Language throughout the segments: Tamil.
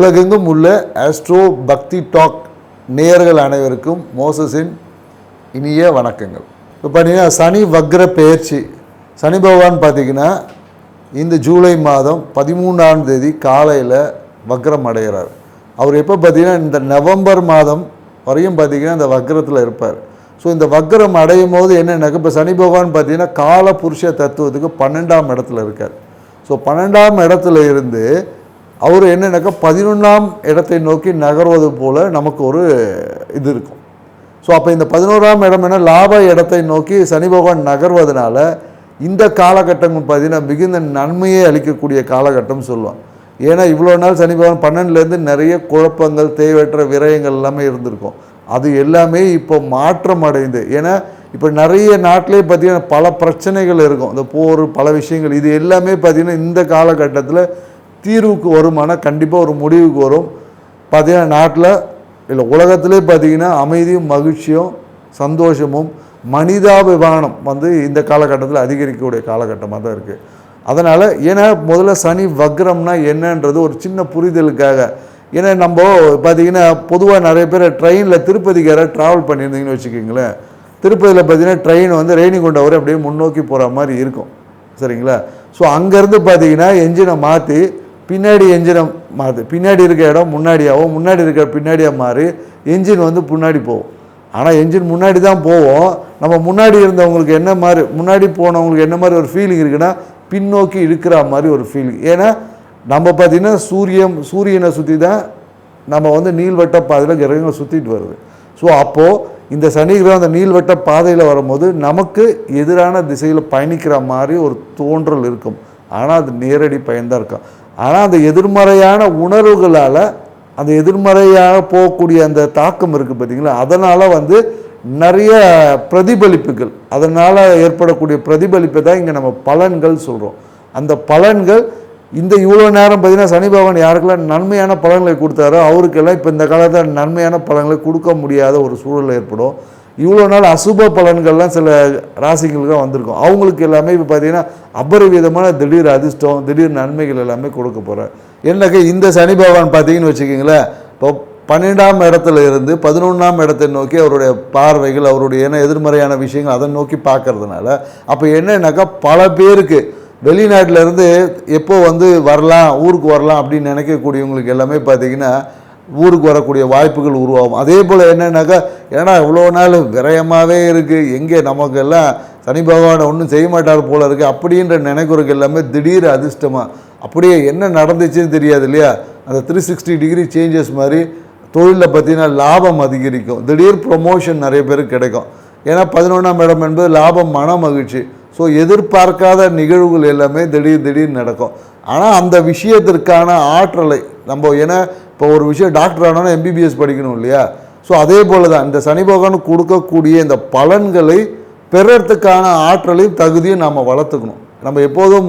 உலகெங்கும் உள்ள ஆஸ்ட்ரோ பக்தி டாக் நேயர்கள் அனைவருக்கும் மோசஸின் இனிய வணக்கங்கள். இப்போ பார்த்தீங்கன்னா சனி வக்ர பெயர்ச்சி. சனி பகவான் பார்த்தீங்கன்னா இந்த ஜூலை மாதம் பதிமூணாம் தேதி காலையில் வக்ரம் அடைகிறார். அவர் எப்போ பார்த்தீங்கன்னா இந்த நவம்பர் மாதம் வரையும் பார்த்தீங்கன்னா இந்த வக்ரத்தில் இருப்பார். ஸோ இந்த வக்ரம் அடையும் போது என்னென்னாக்க இப்போ சனி பகவான் பார்த்தீங்கன்னா கால புருஷ தத்துவத்துக்கு பன்னெண்டாம் இடத்துல இருக்கார். ஸோ பன்னெண்டாம் இடத்துல இருந்து அவர் என்னென்னாக்கா பதினொன்றாம் இடத்தை நோக்கி நகர்வது போல் நமக்கு ஒரு இது இருக்கும். ஸோ அப்போ இந்த பதினோராம் இடம் என்ன? லாப இடத்தை நோக்கி சனி பகவான் நகர்வதனால இந்த காலகட்டம் பார்த்தீங்கன்னா மிகுந்த நன்மையை அளிக்கக்கூடிய காலகட்டம் சொல்லுவான் ஏன்னா இவ்வளோ நாள் சனி பகவான் பன்னெண்டுலேருந்து நிறைய குழப்பங்கள் தேவையற்ற விரயங்கள் எல்லாமே இருந்திருக்கும். அது எல்லாமே இப்போ மாற்றம் அடைந்து. ஏன்னா இப்போ நிறைய நாட்டிலே பார்த்தீங்கன்னா பல பிரச்சனைகள் இருக்கும். இந்த போர் பல விஷயங்கள் இது எல்லாமே பார்த்தீங்கன்னா இந்த காலகட்டத்தில் தீர்வுக்கு வருமானா கண்டிப்பாக ஒரு முடிவுக்கு வரும். பார்த்திங்கன்னா நாட்டில் இல்லை உலகத்திலே பார்த்தீங்கன்னா அமைதியும் மகிழ்ச்சியும் சந்தோஷமும் மனிதாபிமானம் வந்து இந்த காலகட்டத்தில் அதிகரிக்கக்கூடிய காலகட்டமாக தான் இருக்குது அதனால் ஏன்னா முதல்ல சனி வக்ரம்னா என்னன்றது ஒரு சின்ன புரிதலுக்காக. ஏன்னா நம்ம பார்த்தீங்கன்னா பொதுவாக நிறைய பேர் ட்ரெயினில் திருப்பதிக்கு யாராவது ட்ராவல் பண்ணியிருந்தீங்கன்னு வச்சுக்கிங்களேன். திருப்பதியில் பார்த்தீங்கன்னா ட்ரெயின் வந்து ரேணிகுண்டா வரை அப்படியே முன்னோக்கி போகிற மாதிரி இருக்கும். சரிங்களா? ஸோ அங்கேருந்து பார்த்தீங்கன்னா என்ஜினை மாற்றி பின்னாடி என்ஜினை மாற்று பின்னாடி இருக்க இடம் முன்னாடியாகவும் முன்னாடி இருக்க பின்னாடியாக மாறி. என்ஜின் வந்து முன்னாடி போகும். ஆனால் என்ஜின் முன்னாடி தான் போவோம். நம்ம முன்னாடி இருந்தவங்களுக்கு என்ன மாதிரி முன்னாடி போனவங்களுக்கு என்ன மாதிரி ஒரு ஃபீலிங் இருக்குன்னா பின்னோக்கி இழுக்கிற மாதிரி ஒரு ஃபீலிங் ஏன்னா நம்ம பார்த்திங்கன்னா சூரியன் சூரியனை சுற்றி தான் நம்ம வந்து நீள்வட்ட பாதையில் கிரகங்கள் சுற்றிட்டு வருது. ஸோ அப்போது இந்த சனி கிரகம் அந்த நீள்வட்ட பாதையில் வரும்போது நமக்கு எதிரான திசையில் பயணிக்கிற மாதிரி ஒரு தோன்றல் இருக்கும். ஆனால் அது நேரடி பயன்தான் இருக்கும். ஆனால் அந்த எதிர்மறையான உணர்வுகளால் அந்த எதிர்மறையாக போகக்கூடிய அந்த தாக்கம் இருக்குது பார்த்தீங்களா? அதனால் வந்து நிறைய பிரதிபலிப்புகள் அதனால் ஏற்படக்கூடிய பிரதிபலிப்பை தான் இங்கே நம்ம பலன்கள் சொல்கிறோம் அந்த பலன்கள் இந்த இவ்வளோ நேரம் பார்த்தீங்கன்னா சனி பகவான் யாருக்கெல்லாம் நன்மையான பலன்களை கொடுத்தாரோ அவருக்கெல்லாம் இப்போ இந்த காலத்தில் நன்மையான பலன்களை கொடுக்க முடியாத ஒரு சூழல் ஏற்படும். இவ்வளோ நாள் அசுப பலன்கள்லாம் சில ராசிகளுக்கு வந்திருக்கும். அவங்களுக்கு எல்லாமே இப்போ பார்த்தீங்கன்னா அபரிவிதமான திடீர் அதிர்ஷ்டம் திடீர் நன்மைகள் எல்லாமே கொடுக்க போகிறேன் என்னக்கா இந்த சனி பகவான் பார்த்தீங்கன்னு வச்சுக்கிங்களேன் இப்போ பன்னெண்டாம் இடத்துல இருந்து பதினொன்றாம் இடத்தை நோக்கி அவருடைய பார்வைகள் அவருடைய என்ன எதிர்மறையான விஷயங்கள் அதை நோக்கி பார்க்கறதுனால அப்போ என்னன்னாக்கா பல பேருக்கு வெளிநாட்டிலேருந்து எப்போ வந்து வரலாம் ஊருக்கு வரலாம் அப்படின்னு நினைக்கக்கூடியவங்களுக்கு எல்லாமே பார்த்தீங்கன்னா ஊருக்கு வரக்கூடிய வாய்ப்புகள் உருவாகும். அதே போல் என்னென்னாக்கா ஏன்னா இவ்வளோ நாள் விரயமாகவே இருக்குது எங்கே நமக்கெல்லாம் சனி பகவானை ஒன்றும் செய்ய மாட்டார் போல இருக்குது அப்படின்ற நினைக்கிறதுக்கு எல்லாமே திடீர் அதிர்ஷ்டமாக அப்படியே என்ன நடந்துச்சுன்னு தெரியாது இல்லையா? அந்த த்ரீ சிக்ஸ்டி டிகிரி சேஞ்சஸ் மாதிரி தொழிலில் பார்த்தீங்கன்னா லாபம் அதிகரிக்கும். திடீர் ப்ரொமோஷன் நிறைய பேருக்கு கிடைக்கும். ஏன்னா பதினொன்றாம் இடம் என்பது லாபம் மன மகிழ்ச்சி. ஸோ எதிர்பார்க்காத நிகழ்வுகள் எல்லாமே திடீர் திடீர் நடக்கும். ஆனால் அந்த விஷயத்திற்கான ஆற்றலை நம்ம ஏன்னா இப்போ ஒரு விஷயம் டாக்டர் ஆனோன்னா எம்பிபிஎஸ் படிக்கணும் இல்லையா? ஸோ அதே போல் தான் இந்த சனி பகவான் கொடுக்கக்கூடிய இந்த பலன்களை பெறத்துக்கான ஆற்றலையும் தகுதியும் நாம் வளர்த்துக்கணும். நம்ம எப்போதும்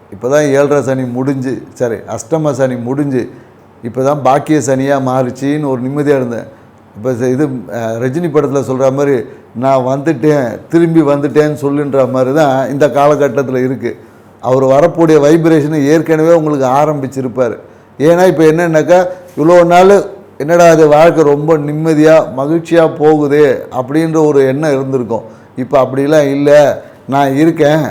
இப்போ தான் ஏழரை சனி முடிஞ்சு சரி அஷ்டம சனி முடிஞ்சு இப்போ தான் பாக்கிய சனியாக மாறிச்சின்னு ஒரு நிம்மதியாக இருந்தேன். இப்போ இது ரஜினி படத்தில் சொல்கிற மாதிரி நான் வந்துட்டேன் திரும்பி வந்துட்டேன்னு சொல்லுன்ற மாதிரி தான் இந்த காலகட்டத்தில் இருக்குது அவர் வரக்கூடிய வைப்ரேஷனை ஏற்கனவே உங்களுக்கு ஆரம்பிச்சிருப்பார். ஏன்னா இப்போ என்னென்னாக்கா இவ்வளோ நாள் என்னடா அது வாழ்க்கை ரொம்ப நிம்மதியாக மகிழ்ச்சியாக போகுதே அப்படின்ற ஒரு எண்ணம் இருந்திருக்கும். இப்போ அப்படிலாம் இல்லை. நான் இருக்கேன்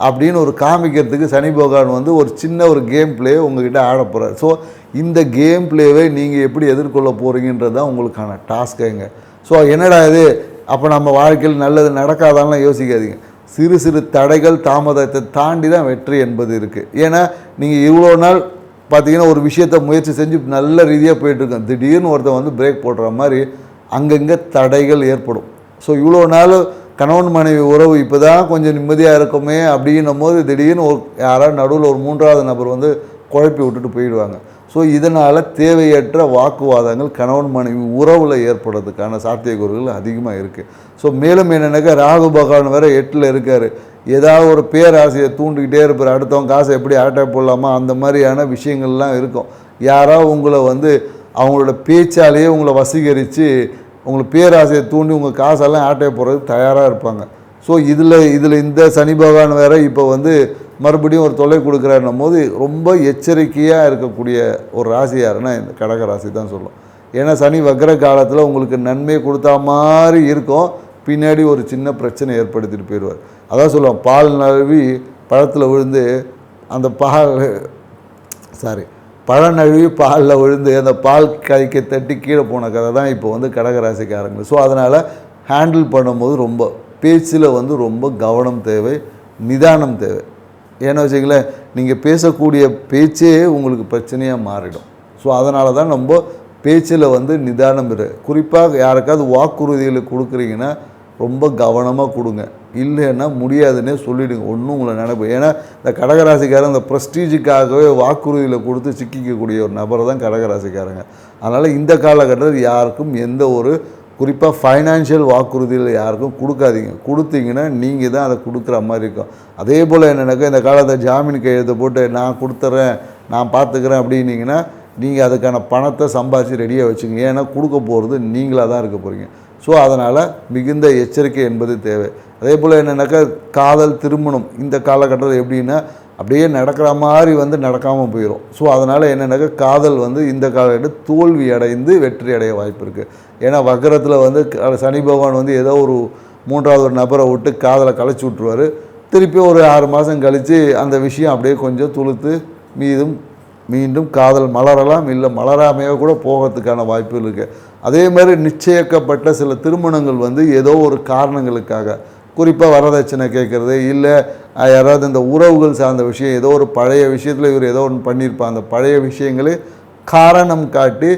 அப்படின்னு ஒரு காமிக்கிறதுக்கு சனி பகவான் வந்து ஒரு சின்ன ஒரு கேம் பிளே உங்ககிட்ட ஆட போகிறார் ஸோ இந்த கேம் பிளேவை நீங்கள் எப்படி எதிர்கொள்ள போகிறீங்கன்றது தான் உங்களுக்கான டாஸ்க்குங்க ஸோ என்னடா இது? அப்போ நம்ம வாழ்க்கையில் நல்லது நடக்காதான்லாம் யோசிக்காதீங்க. சிறு சிறு தடைகள் தாமதத்தை தாண்டி தான் வெற்றி என்பது இருக்குது ஏன்னா நீங்கள் இவ்வளோ நாள் பார்த்தீங்கன்னா ஒரு விஷயத்தை முயற்சி செஞ்சு நல்ல ரீதியாக போயிட்டுருக்கோம் திடீர்னு ஒருத்தன் வந்து பிரேக் போடுற மாதிரி அங்கங்கே தடைகள் ஏற்படும். ஸோ இவ்வளோ நாள் கணவன் மனைவி உறவு இப்போ தான் கொஞ்சம் நிம்மதியாக இருக்குமே அப்படின்னும் போது திடீர்னு ஒரு யாராவது நடுவில் ஒரு மூன்றாவது நபர் வந்து குழப்பி விட்டுட்டு போயிடுவாங்க. ஸோ இதனால் தேவையற்ற வாக்குவாதங்கள் கணவன் மனைவி உறவில் ஏற்படுறதுக்கான சாத்தியக்கூறுகள் அதிகமாக இருக்குது ஸோ மேலும் என்னென்னாக்கா ராகு பகவான் வேறு எட்டில் இருக்கார். ஏதாவது ஒரு பேராசையை தூண்டிக்கிட்டே இருப்பார். அடுத்தவங்க காசை எப்படி ஆட்டை போடலாமா அந்த மாதிரியான விஷயங்கள்லாம் இருக்கும். யாராவது உங்களை வந்து அவங்களோட பேச்சாலேயே உங்களை வசீகரித்து உங்களுக்கு பேராசையை தூண்டி உங்கள் காசெல்லாம் ஆட்டையை போடுறதுக்கு தயாராக இருப்பாங்க. ஸோ இதில் இதில் இந்த சனி பகவான் வேறு இப்போ வந்து மறுபடியும் ஒரு தொல்லை கொடுக்குறாருன்னும் போது ரொம்ப எச்சரிக்கையாக இருக்கக்கூடிய ஒரு ராசி யாருன்னா இந்த கடக ராசி தான் சொல்லும். ஏன்னா சனி வக்ர காலத்தில் உங்களுக்கு நன்மை கொடுத்தா மாதிரி இருக்கும். பின்னாடி ஒரு சின்ன பிரச்சனை ஏற்படுத்திட்டு போயிடுவார். அதான் சொல்லுவோம் பால் நழுவி பழத்தில் விழுந்து அந்த பால் சாரி பழநழுவி பாலில் விழுந்து அந்த பால் கைக்கு தட்டி கீழே போன கதை தான் இப்போ வந்து கடகராசிக்காரங்க. ஸோ அதனால் ஹேண்டில் பண்ணும்போது ரொம்ப பேச்சில் வந்து ரொம்ப கவனம் தேவை நிதானம் தேவை. ஏன்னா வச்சுங்களேன் நீங்கள் பேசக்கூடிய பேச்சே உங்களுக்கு பிரச்சனையாக மாறிடும். ஸோ அதனால தான் ரொம்ப பேச்சில் வந்து நிதானம் இரு. குறிப்பாக யாருக்காவது வாக்குறுதிகளை கொடுக்குறீங்கன்னா ரொம்ப கவனமாக கொடுங்க. இல்லைன்னா முடியாதுன்னே சொல்லிடுங்க. ஒன்றும் உங்களை நினைப்பு. ஏன்னா இந்த கடகராசிக்காரன் இந்த ப்ரெஸ்டீஜுக்காகவே வாக்குறுதியில் கொடுத்து சிக்கிக்கக்கூடிய ஒரு நபர் தான் கடகராசிக்காரங்க. அதனால் இந்த காலகட்டத்தில் யாருக்கும் எந்த ஒரு குறிப்பாக ஃபைனான்ஷியல் வாக்குறுதியில் யாருக்கும் கொடுக்காதீங்க. கொடுத்தீங்கன்னா நீங்கள் தான் அதை கொடுக்குற மாதிரி இருக்கும். அதே போல் என்னென்னாக்கா இந்த காலத்தை ஜாமீன் கையெழுத்தை போட்டு நான் கொடுத்துட்றேன் நான் பார்த்துக்கிறேன் அப்படின்னீங்கன்னா நீங்கள் அதுக்கான பணத்தை சம்பாதிச்சு ரெடியாக வச்சுங்க ஏன்னா கொடுக்க போகிறது நீங்களாக தான் இருக்க போகிறீங்க ஸோ அதனால் மிகுந்த எச்சரிக்கை என்பது தேவை. அதே போல் என்னென்னாக்கா காதல் திருமணம் இந்த காலகட்டத்தில் எப்படின்னா அப்படியே நடக்கிற மாதிரி வந்து நடக்காமல் போயிடும் ஸோ அதனால் என்னென்னாக்கா காதல் வந்து இந்த காலகட்டம் தோல்வி அடைந்து வெற்றி அடைய வாய்ப்பு இருக்குது ஏன்னா வக்கரத்தில் வந்து க- சனி பகவான் வந்து ஏதோ ஒரு மூன்றாவது ஒரு நபரை விட்டு காதலை கலைச்சி விட்ருவார் திருப்பி ஒரு ஆறு மாதம் கழித்து அந்த விஷயம் அப்படியே கொஞ்சம் துளுத்து மீதும் மீண்டும் காதல் மலரலாம் இல்லை மலராமையோ கூட போகிறதுக்கான வாய்ப்புகள் இருக்குது அதே மாதிரி நிச்சயிக்கப்பட்ட சில திருமணங்கள் வந்து ஏதோ ஒரு காரணங்களுக்காக குறிப்பாக வரதட்சணை கேட்குறது இல்லை யாராவது இந்த உறவுகள் சார்ந்த விஷயம் ஏதோ ஒரு பழைய விஷயத்தில் இவர் ஏதோ ஒன்று பண்ணியிருப்பார் அந்த பழைய விஷயங்களே காரணம் காட்டி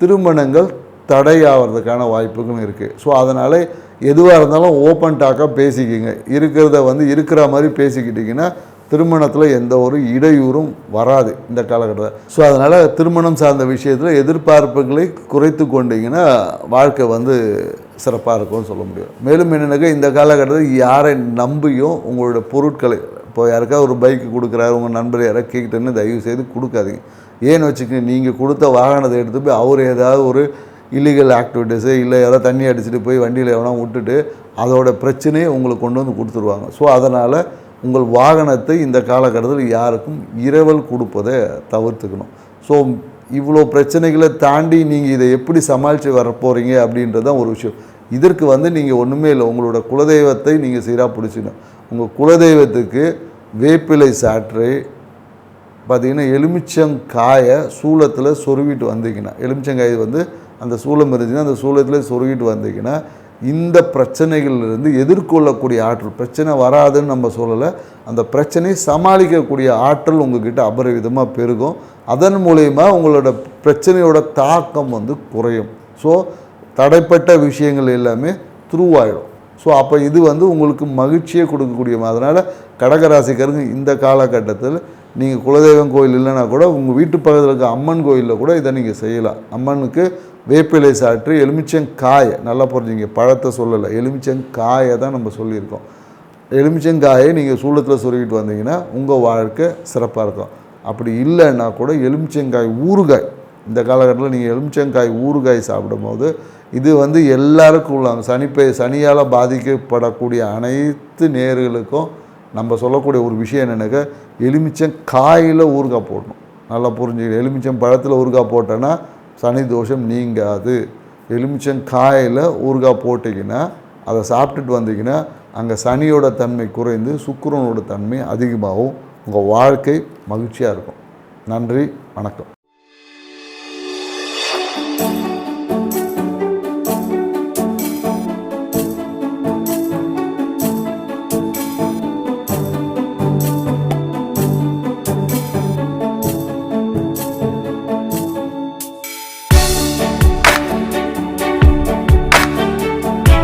திருமணங்கள் தடையாகிறதுக்கான வாய்ப்புகளும் இருக்குது ஸோ அதனால் எதுவாக இருந்தாலும் ஓப்பன் டாக்காக பேசிக்கிங்க. இருக்கிறத வந்து இருக்கிற மாதிரி பேசிக்கிட்டிங்கன்னா திருமணத்தில் எந்த ஒரு இடையூறும் வராது இந்த காலகட்டத்தில். ஸோ அதனால் திருமணம் சார்ந்த விஷயத்தில் எதிர்பார்ப்புகளை குறைத்து கொண்டீங்கன்னா வாழ்க்கை வந்து சிறப்பாக இருக்கும்னு சொல்ல முடியும். மேலும் என்னென்னாக்கா இந்த காலகட்டத்தில் யாரை நம்பியும் உங்களோட பொருட்களை இப்போ யாருக்காவது ஒரு பைக்கு கொடுக்குறாரு உங்கள் நண்பர் யாராவது கேக்கிட்டேன்னு தயவு செய்து கொடுக்காதீங்க. ஏன்னு வச்சுக்கோங்க நீங்கள் கொடுத்த வாகனத்தை எடுத்து போய் அவர் ஏதாவது ஒரு இல்லீகல் ஆக்டிவிட்டீஸு இல்லை யாராவது தண்ணி அடிச்சுட்டு போய் வண்டியில் எவனா விட்டுட்டு அதோட பிரச்சனையை உங்களுக்கு கொண்டு வந்து கொடுத்துருவாங்க. ஸோ அதனால் உங்கள் வாகனத்தை இந்த காலகட்டத்தில் யாருக்கும் இரவல் கொடுப்பதை தவிர்த்துக்கணும். ஸோ இவ்வளோ பிரச்சனைகளை தாண்டி நீங்கள் இதை எப்படி சமாளித்து வரப்போகிறீங்க அப்படின்றது தான் ஒரு விஷயம். இதற்கு வந்து நீங்கள் ஒன்றுமே இல்லை உங்களோட குலதெய்வத்தை நீங்கள் சீராக பிடிச்சிக்கணும். உங்கள் குலதெய்வத்துக்கு வேப்பிலை சாற்றை பார்த்தீங்கன்னா எலுமிச்சங்காயை சூளத்தில் சொருவிட்டு வந்தீங்கன்னா எலுமிச்சங்காய் வந்து அந்த சூளம் இருந்துச்சுன்னா அந்த சூளத்தில் சொருகிட்டு வந்தீங்கன்னா இந்த பிரச்சனைகளிலிருந்து எதிர்கொள்ளக்கூடிய ஆற்றல் பிரச்சனை வராதுன்னு நம்ம சொல்லலை. அந்த பிரச்சனையை சமாளிக்கக்கூடிய ஆற்றல் உங்ககிட்ட அபரிவிதமாக பெருகும். அதன் மூலயமா உங்களோட பிரச்சனையோட தாக்கம் வந்து குறையும். ஸோ தடைப்பட்ட விஷயங்கள் எல்லாமே த்ரூவாயிடும் ஸோ அப்போ இது வந்து உங்களுக்கு மகிழ்ச்சியை கொடுக்கக்கூடிய அதனால் கடகராசிக்காரங்க இந்த காலகட்டத்தில் நீங்கள் குலதெய்வம் கோயில் இல்லைன்னா கூட உங்கள் வீட்டு பக்கத்தில் இருக்க அம்மன் கோயிலில் கூட இதை நீங்கள் செய்யலாம். அம்மனுக்கு வேப்பிலை சாற்று எலுமிச்சங்காயை நல்லா புரிஞ்சுங்க பழத்தை சொல்லலை. எலுமிச்சங்காயை தான் நம்ம சொல்லியிருக்கோம். எலுமிச்சங்காயை நீங்கள் சூளத்தில் சொருகிட்டு வந்தீங்கன்னா உங்கள் வாழ்க்கை சிறப்பாக இருக்கும். அப்படி இல்லைன்னா கூட எலுமிச்சங்காய் ஊறுகாய். இந்த காலகட்டத்தில் நீங்கள் எலுமிச்சங்காய் ஊறுகாய் சாப்பிடும்போது இது வந்து எல்லாருக்கும் உள்ளாங்க. சனிப்பை சனியால் பாதிக்கப்படக்கூடிய அனைத்து நேர்களுக்கும் நம்ம சொல்லக்கூடிய ஒரு விஷயம் என்னென்னாக்கா எலுமிச்சம் காயில் ஊறுகாய் போடணும். நல்லா புரிஞ்சுக்கணும் எலுமிச்சம் பழத்தில் ஊறுகாய் போட்டோன்னா சனி தோஷம் நீங்காது. எலுமிச்சம் காயில் ஊறுகாய் போட்டிங்கன்னா அதை சாப்பிட்டுட்டு வந்தீங்கன்னா அங்கே சனியோட தன்மை குறைந்து சுக்கரனோட தன்மை அதிகமாகவும் உங்கள் வாழ்க்கை மகிழ்ச்சியாக இருக்கும். நன்றி வணக்கம்.